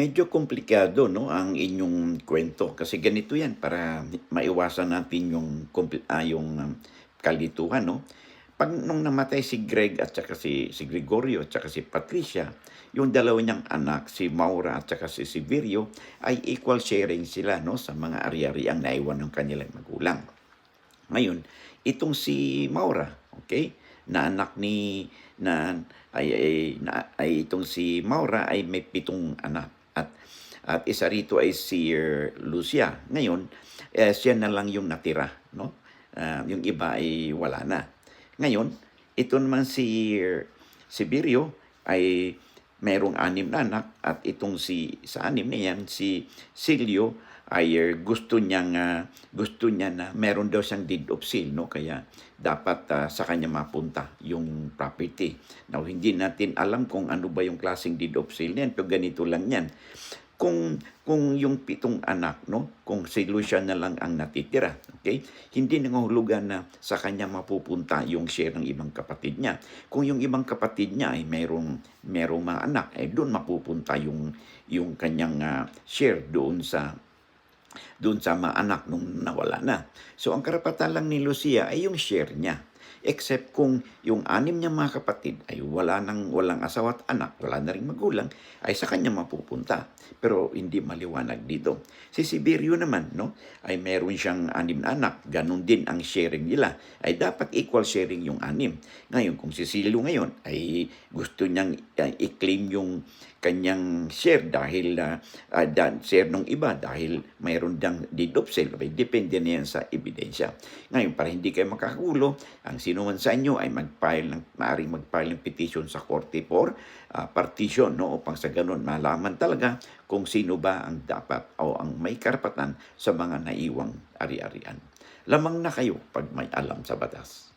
Medyo komplikado no ang inyong kwento kasi ganito 'yan para maiwasan natin yung ah, yung um, kalituhan 'no. 'Pag nung namatay si Greg at saka si si Gregorio at saka si Patricia, yung dalawa niyang anak si Maura at saka si Severio ay equal sharing sila no sa mga ari-ariang naiwan ng kanilang magulang. Ngayon, itong si Maura, okay, na anak ni na ay, ay, na, ay itong si Maura ay may pitong anak at at isa rito ay si uh, Lucia. Ngayon, eh, siya na lang yung natira, no? Ah, yung iba ay wala na. Ngayon, ito naman si si Birio ay merong anim na anak at itong si sa anim na yan si Silio ay gusto niyang uh, gusto niya na meron daw siyang deed of sale no kaya dapat uh, sa kanya mapunta yung property. Now hindi natin alam kung ano ba yung klaseng deed of sale niyan pero ganito lang yan. Kung kung yung pitong anak no kung si Lucia na lang ang natitira okay hindi nangahulugan na sa kanya mapupunta yung share ng ibang kapatid niya kung yung ibang kapatid niya ay merong merong mga anak ay doon mapupunta yung yung kanyang uh, share doon sa doon sa mga anak nung nawala na. So ang karapatan lang ni Lucia ay yung share niya. Except kung yung anim niya mga kapatid ay wala nang walang asawa at anak, wala na rin magulang, ay sa kanya mapupunta. Pero hindi maliwanag dito. Si Siberio naman, no, ay meron siyang anim na anak, ganun din ang sharing nila. Ay dapat equal sharing yung anim. Ngayon, kung si Silio ngayon ay gusto niyang uh, i-claim yung kanyang share dahil uh, uh, share ng iba dahil mayroon dang deed of sale. Depende na yan sa ebidensya. Ngayon, para hindi kayo makakulo, ang sino man sa inyo ay mag-file ng, maaaring mag-file ng petition sa korte for uh, partition, no? upang sa ganun malaman talaga kung sino ba ang dapat o ang may karapatan sa mga naiwang ari-arian. Lamang na kayo pag may alam sa batas.